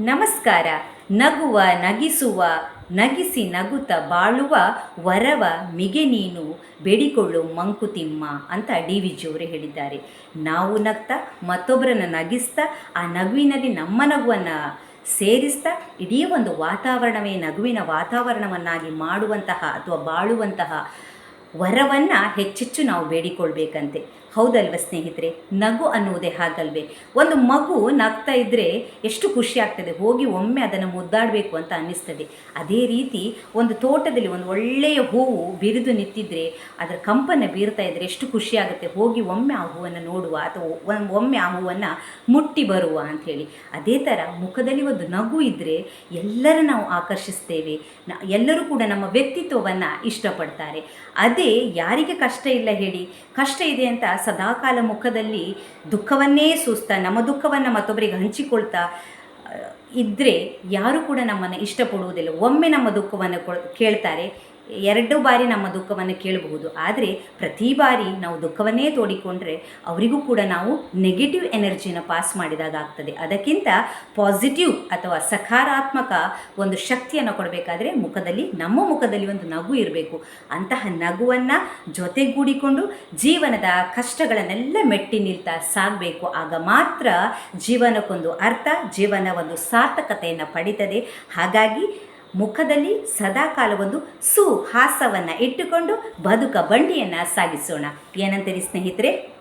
ನಮಸ್ಕಾರ. ನಗುವ, ನಗಿಸುವ, ನಗಿಸಿ ನಗುತ ಬಾಳುವ, ವರವ ಮಿಗೆ ನೀನು, ಬೇಡಿಕೊಳ್ಳು ಮಂಕುತಿಮ್ಮ ಅಂತ ಡಿ ವಿ ಜಿಯವರು ಹೇಳಿದ್ದಾರೆ. ನಾವು ನಗ್ತಾ, ಮತ್ತೊಬ್ಬರನ್ನು ನಗಿಸ್ತಾ, ಆ ನಗುವಿನಲ್ಲಿ ನಮ್ಮ ನಗುವನ್ನು ಸೇರಿಸ್ತಾ, ಇಡೀ ಒಂದು ವಾತಾವರಣವೇ ನಗುವಿನ ವಾತಾವರಣವನ್ನಾಗಿ ಮಾಡುವಂತಹ ಅಥವಾ ಬಾಳುವಂತಹ ವರವನ್ನು ಹೆಚ್ಚೆಚ್ಚು ನಾವು ಬೇಡಿಕೊಳ್ಬೇಕಂತೆ. ಹೌದಲ್ವ ಸ್ನೇಹಿತರೆ? ನಗು ಅನ್ನುವುದೇ ಹಾಗಲ್ವೇ? ಒಂದು ಮಗು ನಗ್ತಾ ಇದ್ದರೆ ಎಷ್ಟು ಖುಷಿ ಆಗ್ತದೆ. ಹೋಗಿ ಒಮ್ಮೆ ಅದನ್ನು ಮುದ್ದಾಡಬೇಕು ಅಂತ ಅನ್ನಿಸ್ತದೆ. ಅದೇ ರೀತಿ ಒಂದು ತೋಟದಲ್ಲಿ ಒಂದು ಒಳ್ಳೆಯ ಹೂವು ಬಿರಿದು ನಿಂತಿದ್ರೆ, ಅದರ ಕಂಪನ ಬೀರ್ತಾ ಇದ್ದರೆ ಎಷ್ಟು ಖುಷಿ ಆಗುತ್ತೆ. ಹೋಗಿ ಒಮ್ಮೆ ಆ ಹೂವನ್ನು ನೋಡುವ ಅಥವಾ ಒಮ್- ಒಮ್ಮೆ ಆ ಹೂವನ್ನು ಮುಟ್ಟಿ ಬರುವ ಅಂಥೇಳಿ. ಅದೇ ಥರ ಮುಖದಲ್ಲಿ ಒಂದು ನಗು ಇದ್ದರೆ ಎಲ್ಲರ ನಾವು ಆಕರ್ಷಿಸ್ತೇವೆ. ಎಲ್ಲರೂ ಕೂಡ ನಮ್ಮ ವ್ಯಕ್ತಿತ್ವವನ್ನು ಇಷ್ಟಪಡ್ತಾರೆ. ಅದೇ ಯಾರಿಗೆ ಕಷ್ಟ ಇಲ್ಲ ಹೇಳಿ, ಕಷ್ಟ ಇದೆ ಅಂತ ಸದಾಕಾಲ ಮುಖದಲ್ಲಿ ದುಃಖವನ್ನೇ ಸೂಸ್ತಾ, ನಮ್ಮ ದುಃಖವನ್ನು ಮತ್ತೊಬ್ಬರಿಗೆ ಹಂಚಿಕೊಳ್ತಾ ಇದ್ದರೆ ಯಾರು ಕೂಡ ನಮ್ಮನ್ನು ಇಷ್ಟಪಡುವುದಿಲ್ಲ. ಒಮ್ಮೆ ನಮ್ಮ ದುಃಖವನ್ನು ಕೇಳ್ತಾರೆ ಎರಡು ಬಾರಿ ನಮ್ಮ ದುಃಖವನ್ನು ಕೇಳಬಹುದು. ಆದರೆ ಪ್ರತಿ ಬಾರಿ ನಾವು ದುಃಖವನ್ನೇ ತೋಡಿಕೊಂಡ್ರೆ ಅವರಿಗೂ ಕೂಡ ನಾವು ನೆಗೆಟಿವ್ ಎನರ್ಜಿನ ಪಾಸ್ ಮಾಡಿದಾಗ ಆಗ್ತದೆ. ಅದಕ್ಕಿಂತ ಪಾಸಿಟಿವ್ ಅಥವಾ ಸಕಾರಾತ್ಮಕ ಒಂದು ಶಕ್ತಿಯನ್ನು ಕೊಡಬೇಕಾದ್ರೆ ಮುಖದಲ್ಲಿ, ನಮ್ಮ ಮುಖದಲ್ಲಿ ಒಂದು ನಗು ಇರಬೇಕು. ಅಂತಹ ನಗುವನ್ನು ಜೊತೆಗೂಡಿಕೊಂಡು ಜೀವನದ ಕಷ್ಟಗಳನ್ನೆಲ್ಲ ಮೆಟ್ಟಿ ನಿಲ್ತಾ ಸಾಗಬೇಕು. ಆಗ ಮಾತ್ರ ಜೀವನಕ್ಕೊಂದು ಅರ್ಥ, ಜೀವನ ಒಂದು ಸಾರ್ಥಕತೆಯನ್ನು ಪಡೀತದೆ. ಹಾಗಾಗಿ ಮುಖದಲ್ಲಿ ಸದಾಕಾಲ ಒಂದು ಸುಹಾಸವನ್ನು ಇಟ್ಟುಕೊಂಡು ಬದುಕ ಬಂಡಿಯನ್ನು ಸಾಗಿಸೋಣ. ಏನಂತೀರಿ ಸ್ನೇಹಿತರೆ?